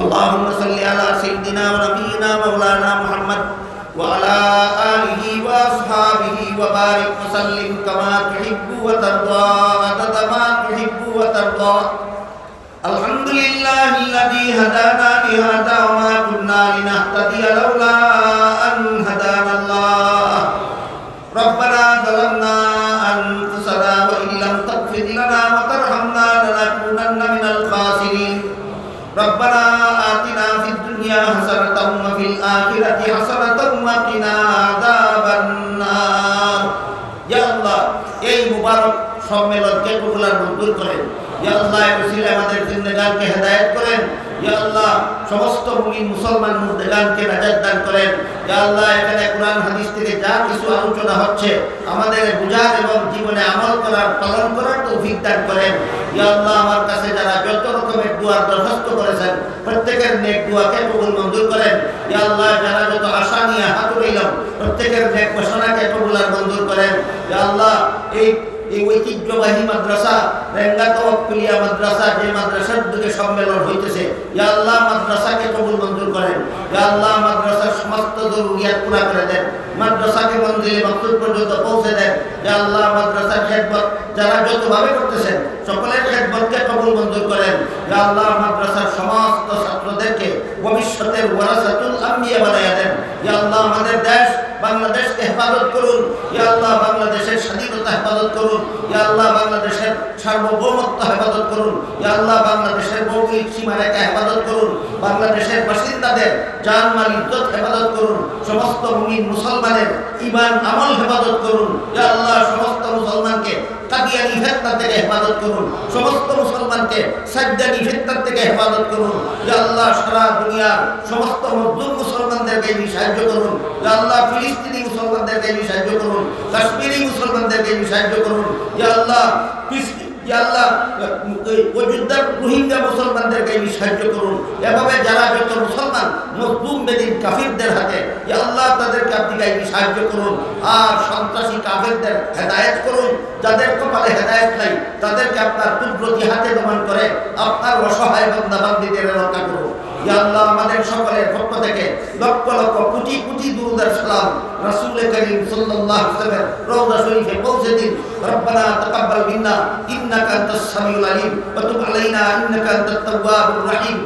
اللهم صل على سيدنا ونبينا مولانا محمد وعلى آله وأصحابه وبارك وسلم كما تحب وترضى عدد ما تحب وترضى الحمد لله الذي هدانا لهذا وما كنا لنهتدي لولا أن هدانا الله ربنا ظلمنا أنفسنا وإن لم تغفر لنا وترحمنا لنكونن من الخاسرين ربنا الدنيا حسنة وفي الآخرة حسنة وقنا عذاب النار يا الله এই মুবারক সম্মেলনকে কবুলার মঞ্জুর করেন ইয়া আল্লাহ এর উসিলে আমাদের জিন্দেগানকে হেদায়েত করেন ইয়া আল্লাহ সমস্ত মুমিন মুসলমান মুর্দেগানকে নাজাত দান করেন ইয়া আল্লাহ এখানে কোরআন হাদিস থেকে যা কিছু আলোচনা হচ্ছে আমাদের বুঝার এবং জীবনে আমল করার পালন করার তৌফিক দান করেন ইয়া আল্লাহ আমার কাছে যারা যত রকমের দুয়ার দরখাস্ত করেছেন প্রত্যেকের নেক দুয়াকে কবুল মঞ্জুর করেন। ইয়া আল্লাহ, যারা যত আশা নিয়ে হাত রইলাম প্রত্যেকের নেক ঘোষণাকে কবুল আর মঞ্জুর করেন। ইয়া আল্লাহ, এই এই ঐতিহ্যবাহী মাদ্রাসা রেঙ্গাতওয়াক্কুলিয়া মাদ্রাসা, যে মাদ্রাসার দিকে সম্মেলন হইতেছে, ইয়া আল্লাহ মাদ্রাসাকে কবুল মঞ্জুর করেন। ইয়া আল্লাহ মাদ্রাসার সমস্ত জরুরিয়াত পুরা করে দেন। মাদ্রাসাকে মঞ্জিলে মাকসুদ পর্যন্ত পৌঁছে দেন। ইয়া আল্লাহ মাদ্রাসার খেদমত, যারা যতভাবে করতেছেন, সকলের খেদমতকে কবুল মঞ্জুর করেন। ইয়া আল্লাহ ভবিষ্যতের ওয়ারাসাতুল আম্বিয়া বানাইয়া দেন। ইয়া আল্লাহ, আমাদের দেশ বাংলাদেশকে হেফাজত করুন। ইয়া আল্লাহ, বাংলাদেশের স্বাধীনতা হেফাজত করুন। ইয়া আল্লাহ, বাংলাদেশের সার্বভৌমত্ব হেফাজত করুন। ইয়া আল্লাহ, বাংলাদেশের ভৌগোলিক সীমারেখা হেফাজত করুন। বাংলাদেশের বাসিন্দাদের জান, মাল, ইজ্জত হেফাজত করুন। সমস্ত মুমিন মুসলমানের ইমান আমল হেফাজত করুন। ইয়া আল্লাহ, সমস্ত কাদিয়ানি ফেতনা থেকে হেফাজত করুন। সমস্ত মুসলমানকে সাজ্জানি ফেতনা থেকে হেফাজত করুন। ইয়া আল্লাহ, সারা দুনিয়ার সমস্ত মুসলমানদেরকে সাহায্য করুন। সাহায্য করুন। এভাবে যারা মুসলমান মজলুম সাহায্য করুন। আর সন্ত্রাসী কাফিরদের হেদায়েত করুন। যাদের কপালে হেদায়েত নাই, তাদেরকে আপনার কুদরতি হাতে দমন করে, আপনার অসহায় বান্দা বান্দিদের রক্ষা করুন। ইয়া আমাদের সকলের পক্ষ থেকে লক্ষ লক্ষ কোটি কোটি রাসূল করিম সাল্লাল্লাহু আলাইহি ওয়াসাল্লামের রওজা শরীফে পৌঁছে দিন রব্বানা তাকাব্বাল মিন্না, ইন্নাকা আনতাস সামিউল আলিম, ওয়া তুব আলাইনা, ইন্নাকা আনতাত তাওয়াবুর রহিম।